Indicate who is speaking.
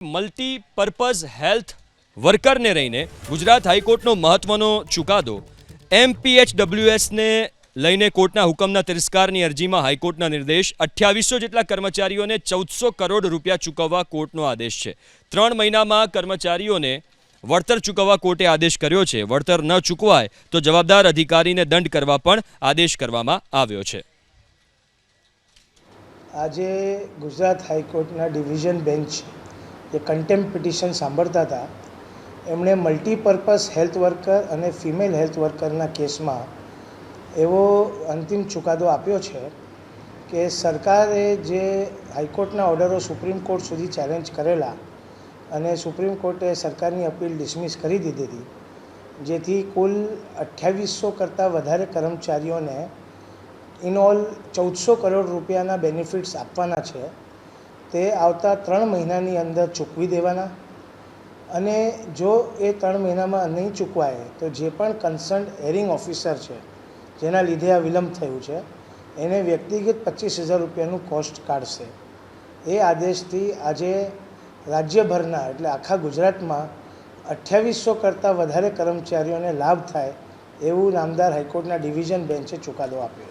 Speaker 1: Multipurpose health વર્કરને રહીને ગુજરાત હાઈકોર્ટનો મહત્વનો ચુકાદો એમપીએચડબ્લ્યુએસને લઈને કોર્ટના હુકમના તિરસ્કારની અરજીમાં હાઈકોર્ટના નિર્દેશ અઠ્યાવીસો જેટલા કર્મચારીઓને ચૌદસો કરોડ રૂપિયા ચૂકવવા કોર્ટનો આદેશ છે. ત્રણ મહિનામાં કર્મચારીઓને વળતર ચૂકવવા કોર્ટે આદેશ કર્યો છે. વળતર ન ચૂકવાય તો જવાબદાર અધિકારીને દંડ કરવા પણ આદેશ કરવામાં આવ્યો છે.
Speaker 2: આજે ગુજરાત હાઈકોર્ટના ડિવિઝન બેન્ચ જે કન્ટેમ્પ પિટિશન સાંભળતા હતા, એમણે મલ્ટીપર્પઝ હેલ્થ વર્કર અને ફિમેલ હેલ્થ વર્કરના કેસમાં એવો અંતિમ ચુકાદો આપ્યો છે કે સરકારે જે હાઈકોર્ટના ઓર્ડરો સુપ્રીમ કોર્ટ સુધી ચેલેન્જ કરેલા અને સુપ્રીમ કોર્ટે સરકારની અપીલ ડિસમિસ કરી દીધી હતી, જેથી કુલ અઠ્યાવીસો કરતાં વધારે કર્મચારીઓને ઇન ઓલ ચૌદસો કરોડ રૂપિયાના બેનિફિટ્સ આપવાના છે. તે આવતા ત્રણ મહિનાની અંદર ચૂકવી દેવાના. અને જો એ ત્રણ મહિનામાં નહીં ચૂકવાય, તો જે પણ કન્સર્ન હેરિંગ ઓફિસર છે, જેના લીધે આ વિલંબ થયું છે, એને વ્યક્તિગત પચીસ હજાર રૂપિયાનું કોસ્ટ કાઢશે. એ આદેશથી આજે રાજ્યભરના, એટલે આખા ગુજરાતમાં અઠ્યાવીસો કરતાં વધારે કર્મચારીઓને લાભ થાય એવું નામદાર હાઈકોર્ટના ડિવિઝન બેન્ચે ચુકાદો આપ્યો